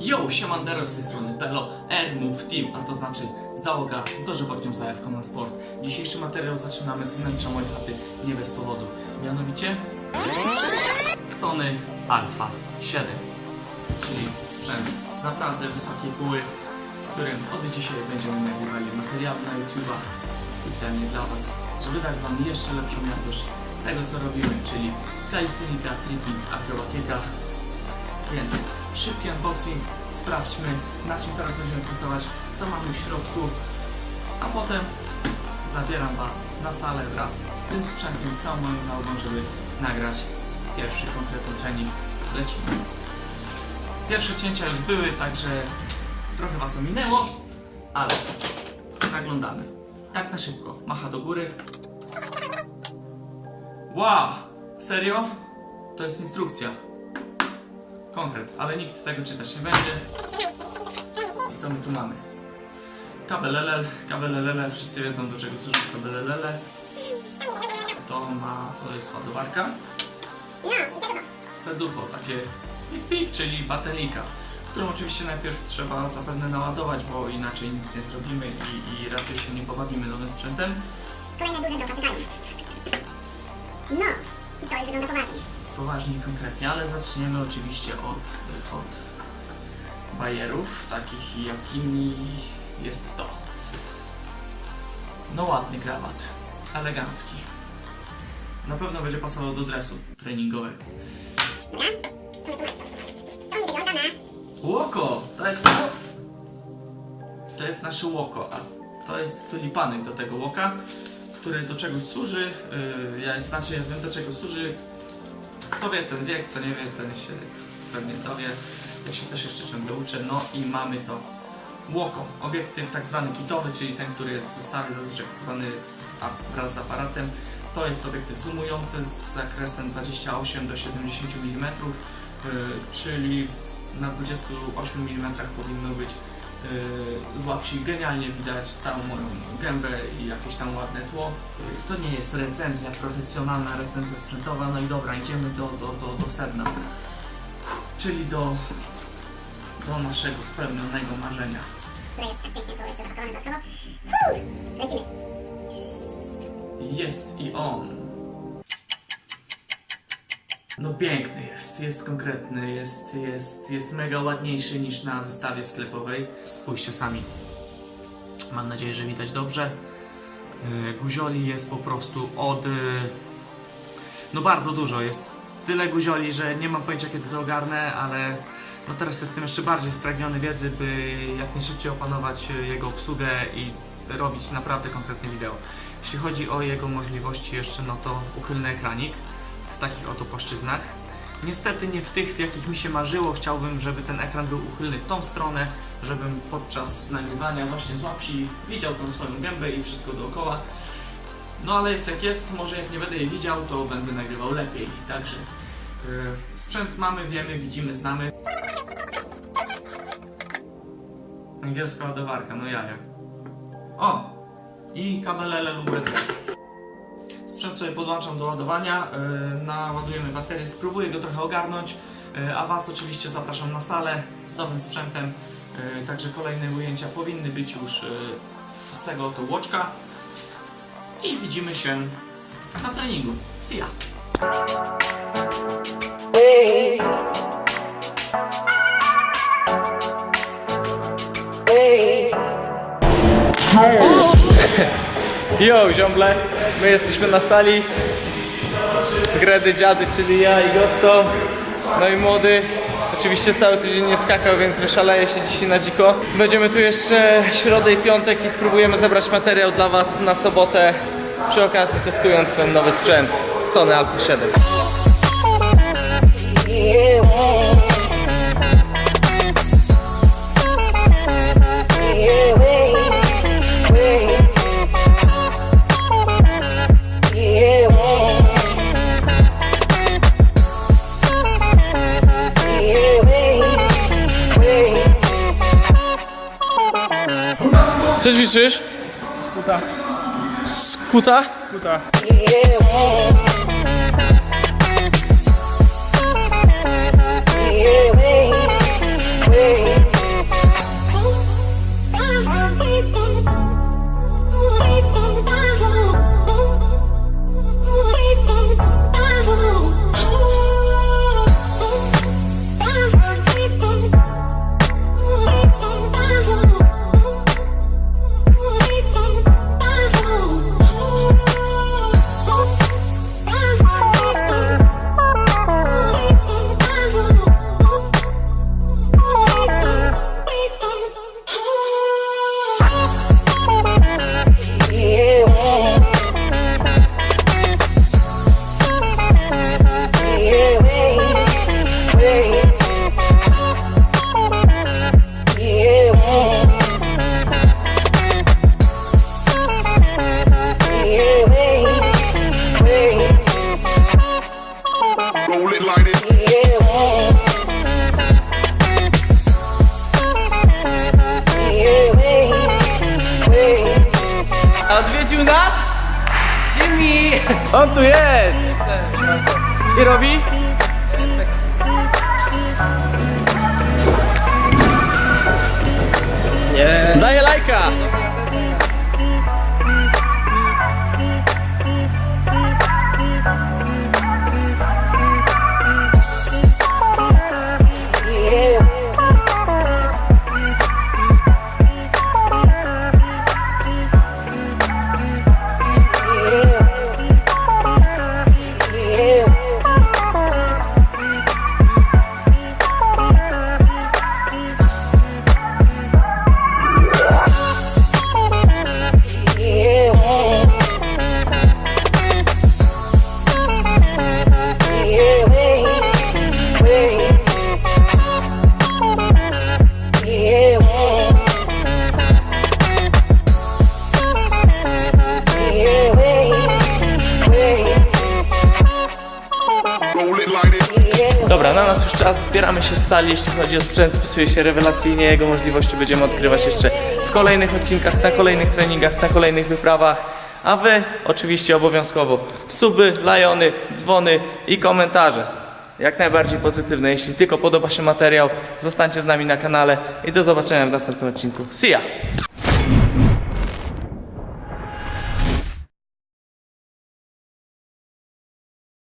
Yo, siemandero z tej strony Pelo, Airmove Team, a to znaczy załoga z dożywotnią zajawką na sport. Dzisiejszy materiał zaczynamy z wnętrza mojej chaty nie bez powodu. Mianowicie Sony Alpha 7, czyli sprzęt z naprawdę wysokiej póły, którym od dzisiaj będziemy nagrywali materiały na YouTube'a specjalnie dla Was, żeby dać Wam jeszcze lepszą jakość tego co robimy, czyli kalistenika, tripping, akrobatyka, więc szybki unboxing, sprawdźmy na czym teraz będziemy pracować, co mamy w środku, a potem zabieram Was na salę wraz z tym sprzętem, z całą moją załogą, żeby nagrać pierwszy konkretny trening. Lecimy. Pierwsze cięcia już były, także trochę Was ominęło, ale zaglądamy. Tak na szybko. Macha do góry. Wow! Serio? To jest instrukcja konkret, ale nikt tego czytać nie będzie. Co my tu mamy? Kabel LL, kabel LL, wszyscy wiedzą do czego służy kabel LL. To ma, to jest ładowarka. Serducho, takie pik pik, czyli bateryjka, którą oczywiście najpierw trzeba zapewne naładować, bo inaczej nic nie zrobimy i, i raczej się nie pobawimy nowym sprzętem. Kolejne duże bloka czekają. No, i to już wygląda poważnie. Poważnie i konkretnie, ale zaczniemy oczywiście od, od bajerów, takich jakimi jest to. No ładny krawat, elegancki. Na pewno będzie pasował do dresu treningowego. Łoko! To jest... To jest nasze łoko, a to jest tulipanek do tego łoka, który do czegoś służy. Yy, ja znaczy ja wiem do czego służy. Kto wie, ten wie, kto nie wie, ten się pewnie dowie. Ja się też jeszcze ciągle uczę. No i mamy to łoko. Obiektyw tak zwany kitowy, czyli ten, który jest w zestawie zazwyczaj kupowany wraz z aparatem. To jest obiektyw zoomujący z zakresem 28 do 70 mm, yy, czyli na 28 mm powinno być yy, z łapsi genialnie widać całą moją gębę i jakieś tam ładne tło. To nie jest recenzja profesjonalna, recenzja sprzętowa. No i dobra, idziemy do, do, do, do sedna, czyli do, do naszego spełnionego marzenia. które jest tak pięknie to jeszcze zapakowane dodatkowo. Fuuu, lecimy. Jest i on. No piękny jest, jest konkretny, jest, jest, jest mega ładniejszy niż na wystawie sklepowej. Spójrzcie sami. Mam nadzieję, że widać dobrze. Yy, Guzioli jest po prostu od... yy, No bardzo dużo, jest tyle guzioli, że nie mam pojęcia kiedy to ogarnę, ale no teraz jestem jeszcze bardziej spragniony wiedzy, by jak najszybciej opanować yy, jego obsługę i robić naprawdę konkretne wideo. Jeśli chodzi o jego możliwości jeszcze, no to uchylny ekranik w takich oto płaszczyznach. Niestety nie w tych, w jakich mi się marzyło. Chciałbym, żeby ten ekran był uchylny w tą stronę, żebym podczas nagrywania właśnie z łapsi widział tą swoją gębę i wszystko dookoła. No ale jest jak jest, może jak nie będę jej widział, to będę nagrywał lepiej. Także yy, sprzęt mamy, wiemy, widzimy, znamy. Angielska ładowarka, no jaja. O! I kabel LL USB. Sprzęt sobie podłączam do ładowania, yy, naładujemy baterię, spróbuję go trochę ogarnąć, yy, a Was oczywiście zapraszam na salę z nowym sprzętem, yy, także kolejne ujęcia powinny być już z tego oto łoczka. I widzimy się na treningu. See ya! Jo, ziomble, my jesteśmy na sali z Gredy Dziady, czyli ja i Gosto, no i młody. Oczywiście cały tydzień nie skakał, więc wyszaleje się dzisiaj na dziko. Będziemy tu jeszcze środę i piątek i spróbujemy zebrać materiał dla Was na sobotę, przy okazji testując ten nowy sprzęt Sony Alpha 7. Co ćwiczysz? Skuta, Skuta? skuta. u nas? Jimmy! On tu jest! I robi? Dobra, na nas już czas, zbieramy się z sali, jeśli chodzi o sprzęt, spisuje się rewelacyjnie, jego możliwości będziemy odkrywać jeszcze w kolejnych odcinkach, na kolejnych treningach, na kolejnych wyprawach, a wy oczywiście obowiązkowo suby, lajony, dzwony i komentarze. Jak najbardziej pozytywne, jeśli tylko podoba się materiał, zostańcie z nami na kanale i do zobaczenia w następnym odcinku. See ya!